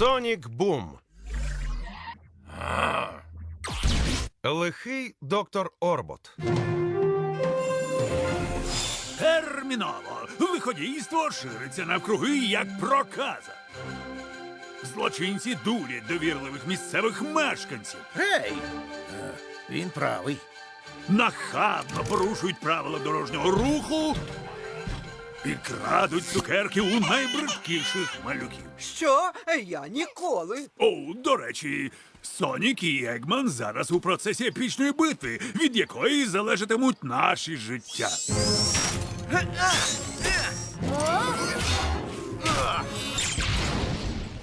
Сонік Бум. Лихий доктор Орбот. Терміново! Лиходійство шириться навкруги, як проказа. Злочинці дурять довірливих місцевих мешканців. Гей! Е, Він правий. Нахабно порушують правила дорожнього руху і крадуть цукерки у найбридкіших малюків. Що? Я ніколи. О, до речі, Сонік і Егман зараз у процесі епічної битви, від якої залежатимуть наші життя.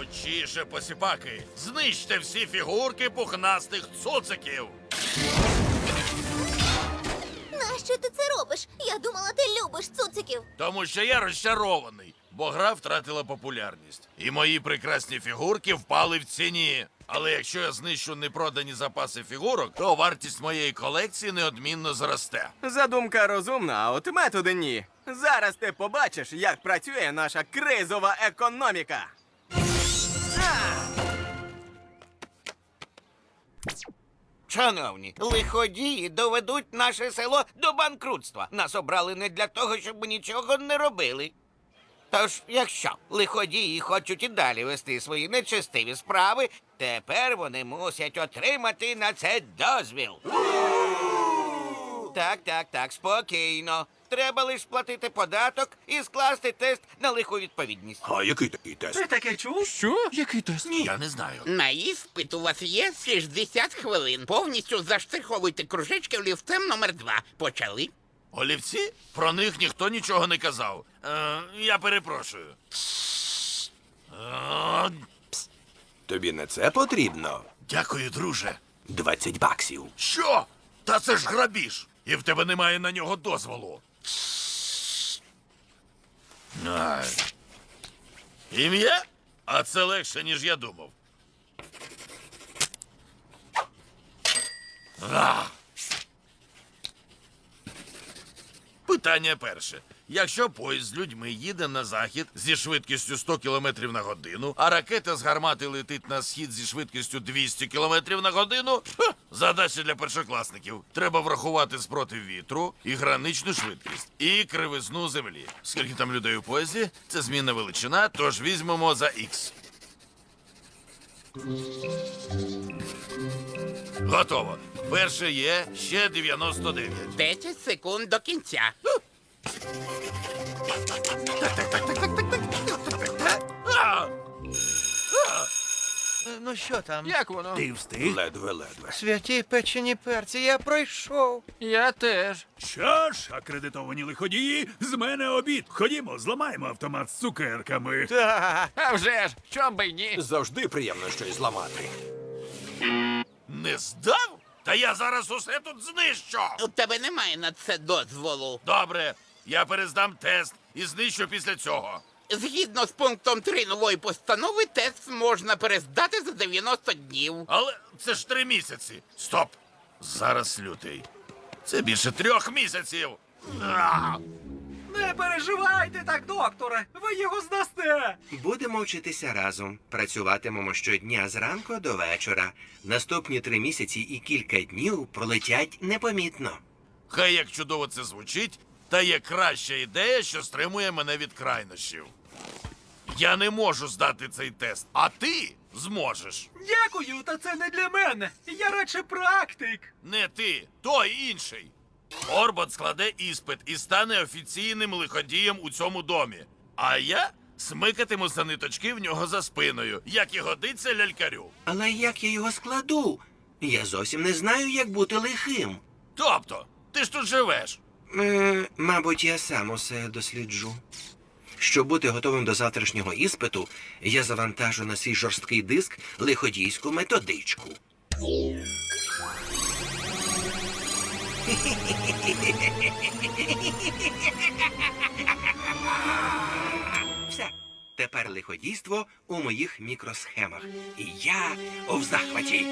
Учіше, посіпаки, знищте всі фігурки пухнастих цуциків. Робиш? Я думала, ти любиш цуциків. Тому що я розчарований, бо гра втратила популярність. І мої прекрасні фігурки впали в ціні. Але якщо я знищу непродані запаси фігурок, то вартість моєї колекції неодмінно зросте. Задумка розумна, а от методи ні. Зараз ти побачиш, як працює наша кризова економіка. Шановні, лиходії доведуть наше село до банкрутства. Нас обрали не для того, щоб ми нічого не робили. Тож, якщо лиходії хочуть і далі вести свої нечестиві справи, тепер вони мусять отримати на це дозвіл. Так, так, так, спокійно. Треба лише сплатити податок і скласти тест на лиху відповідність. А який такий тест? таке чув? Що? Який тест? Я не знаю. На іспит у вас є 60 хвилин. Повністю заштриховуйте кружечки олівцем номер 2 Почали? Олівці? Про них ніхто нічого не казав. Е, я перепрошую. Е, Тобі не це потрібно? дякую, друже. 20 баксів. Що? Та це ж грабіж. І в тебе немає на нього дозволу. Ім'я? А це легше, ніж я думав. Питання перше. Якщо поїзд з людьми їде на захід зі швидкістю 100 км на годину, а ракета з гармати летить на схід зі швидкістю 200 км на годину, ха, задача для першокласників. Треба врахувати спротив вітру і граничну швидкість, і кривизну землі. Скільки там людей у поїзді, це змінна величина, тож візьмемо за Х. Готово. Перше є ще 99. 10 секунд до кінця. Ну що там? Як воно? Ти встиг? Ледве-ледве. Святі печені перці, я пройшов. Я теж. Що ж, акредитовані лиходії, з мене обід. Ходімо, зламаємо автомат з цукерками. Та. А вже ж, чом би й ні? Завжди приємно щось зламати. Не здав? Та я зараз усе тут знищу. У тебе немає на це дозволу. Добре, я перездам тест і знищу після цього. Згідно з пунктом 3 нової постанови, тест можна перездати за 90 днів. Але це ж три місяці. Стоп! Зараз лютий. Це більше трьох місяців. А! Не переживайте так, докторе. Ви його здасте. Будемо вчитися разом. Працюватимемо щодня зранку до вечора. Наступні три місяці і кілька днів пролетять непомітно. Хай як чудово це звучить, та є краща ідея, що стримує мене від крайнощів. Я не можу здати цей тест, а ти зможеш. Дякую, та це не для мене. Я радше практик. Не ти, той інший. Орбот складе іспит і стане офіційним лиходієм у цьому домі. А я смикатиму за ниточки в нього за спиною, як і годиться лялькарю. Але як я його складу? Я зовсім не знаю, як бути лихим. Тобто, ти ж тут живеш. Е, мабуть, я сам усе досліджу. Щоб бути готовим до завтрашнього іспиту, я завантажу на свій жорсткий диск лиходійську методичку. Все. Тепер лиходійство у моїх мікросхемах. І я в захваті.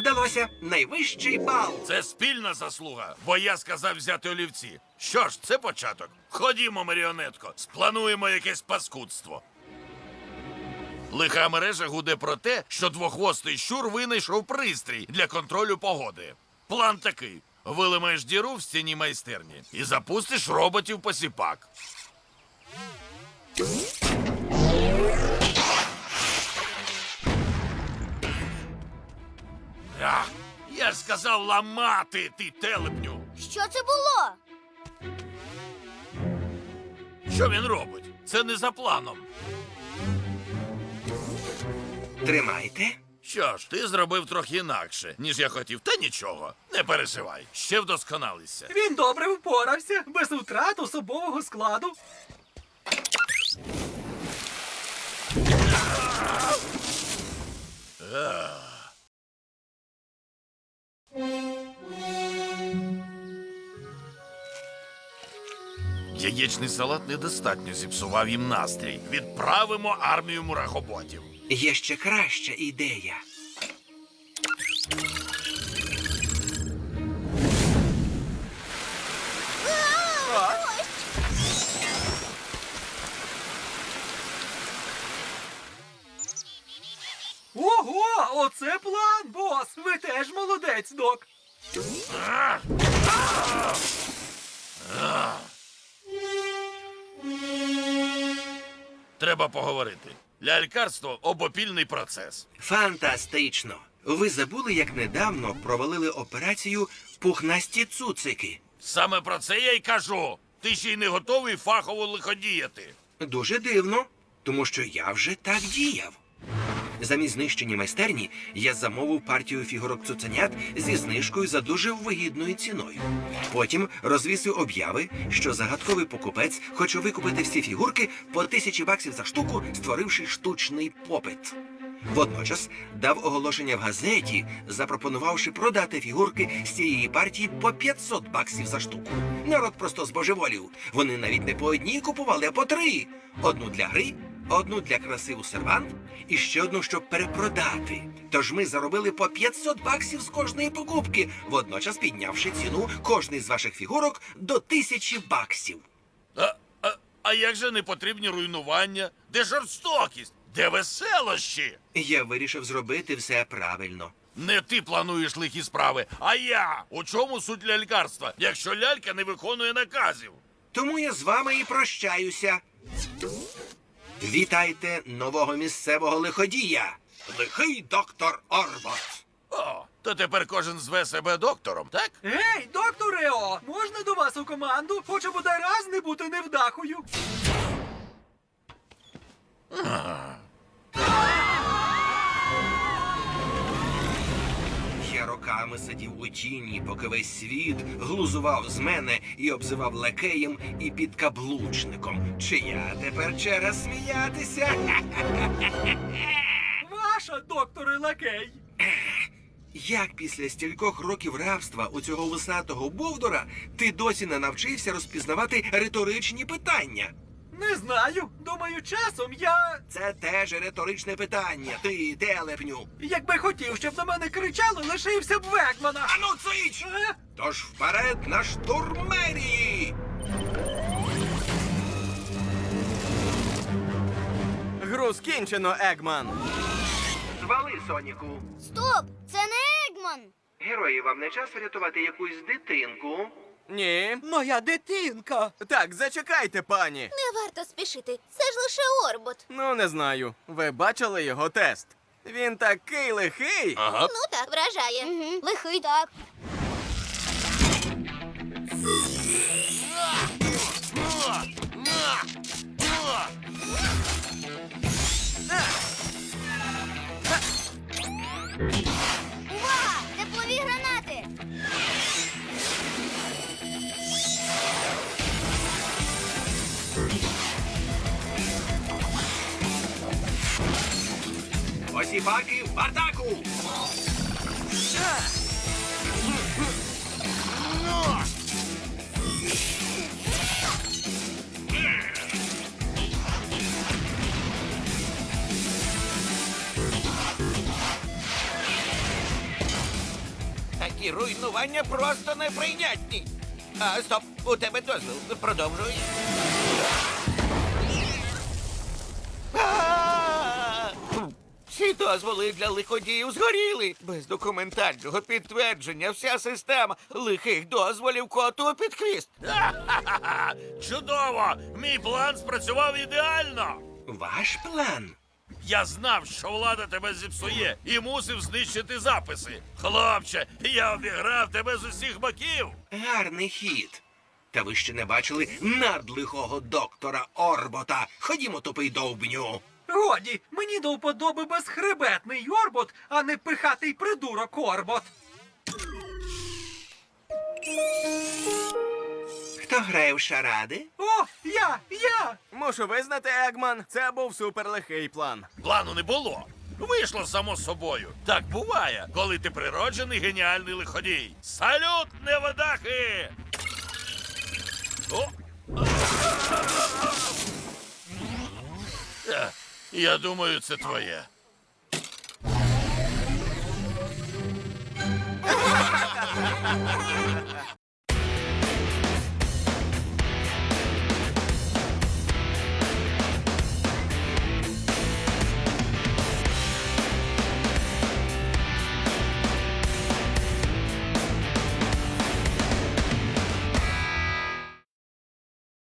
Вдалося найвищий бал. Це спільна заслуга, бо я сказав взяти олівці. Що ж, це початок. Ходімо, маріонетко, сплануємо якесь паскудство. Лиха мережа гуде про те, що двохвостий щур винайшов пристрій для контролю погоди. План такий: вилимаєш діру в стіні майстерні і запустиш роботів посіпак. Сказав ламати, ти телепню. Що це було? Що він робить? Це не за планом. Тримайте. Що ж, ти зробив трохи інакше, ніж я хотів, та нічого. Не переживай, ще вдосконалися. Він добре впорався, без втрат особового складу. Яєчний салат недостатньо зіпсував їм настрій. Відправимо армію мурахоботів. Є ще краща ідея. Ого, оце план, бос! Ви теж молодець, док. Треба поговорити. Лялькарство обопільний процес. Фантастично. Ви забули, як недавно провалили операцію пухнасті цуцики. Саме про це я й кажу. Ти ще й не готовий фахово лиходіяти. Дуже дивно, тому що я вже так діяв. Замість знищення майстерні я замовив партію фігурок цуценят зі знижкою за дуже вигідною ціною. Потім розвісив обяви, що загадковий покупець хоче викупити всі фігурки по тисячі баксів за штуку, створивши штучний попит. Водночас дав оголошення в газеті, запропонувавши продати фігурки з цієї партії по 500 баксів за штуку. Народ просто збожеволів. Вони навіть не по одній купували, а по три: одну для гри, одну для краси у сервант і ще одну, щоб перепродати. Тож ми заробили по 500 баксів з кожної покупки, водночас піднявши ціну кожної з ваших фігурок до тисячі баксів. А, а, а як же не потрібні руйнування? Де жорстокість? Де веселощі? Я вирішив зробити все правильно. Не ти плануєш лихі справи, а я. У чому суть лялькарства, якщо лялька не виконує наказів? Тому я з вами і прощаюся. Вітайте нового місцевого лиходія, лихий доктор Орбот. О, то тепер кожен зве себе доктором, так? Гей, доктор Ео, можна до вас у команду? Хочу бодай раз не бути невдахою. Роками сидів у тіні, поки весь світ глузував з мене і обзивав лакеєм і підкаблучником. Чи я тепер черга сміятися? Ваша, докторе лакей. Як після стількох років рабства у цього вусатого бовдора ти досі не навчився розпізнавати риторичні питання? Не знаю. Думаю, часом я. Це теж риторичне питання. Ти телепню. Якби хотів, щоб на мене кричали, лишився б Векмана. Ану, цич! Е? Тож вперед на штурм мерії! Гру скінчено, Егман. Звали, Соніку. Стоп! Це не Егман! Герої, вам не час врятувати якусь дитинку? Ні. Моя дитинка. Так, зачекайте, пані. Не варто спішити. Це ж лише Орбот. Ну, не знаю. Ви бачили його тест? Він такий лихий. Ага. Ну так, вражає. Угу. Лихий так. Такі руйнування просто неприйнятні. А, стоп, у тебе дозвіл. Продовжуй. А! Всі дозволи для лиходіїв згоріли. Без документального підтвердження вся система лихих дозволів коту під хвіст. Чудово! Мій план спрацював ідеально! Ваш план? Я знав, що влада тебе зіпсує і мусив знищити записи. Хлопче, я обіграв тебе з усіх боків. Гарний хід. Та ви ще не бачили надлихого доктора Орбота. Ходімо, тупий довбню. Годі, мені до вподоби безхребетний Орбот, а не пихатий придурок Орбот. Хто грає в шаради? О, я, я! Мушу визнати, Егман, це був суперлихий план. Плану не було. Вийшло само собою. Так буває, коли ти природжений геніальний лиходій. Салют, неводахи! О! Е, Я думаю, це твоє.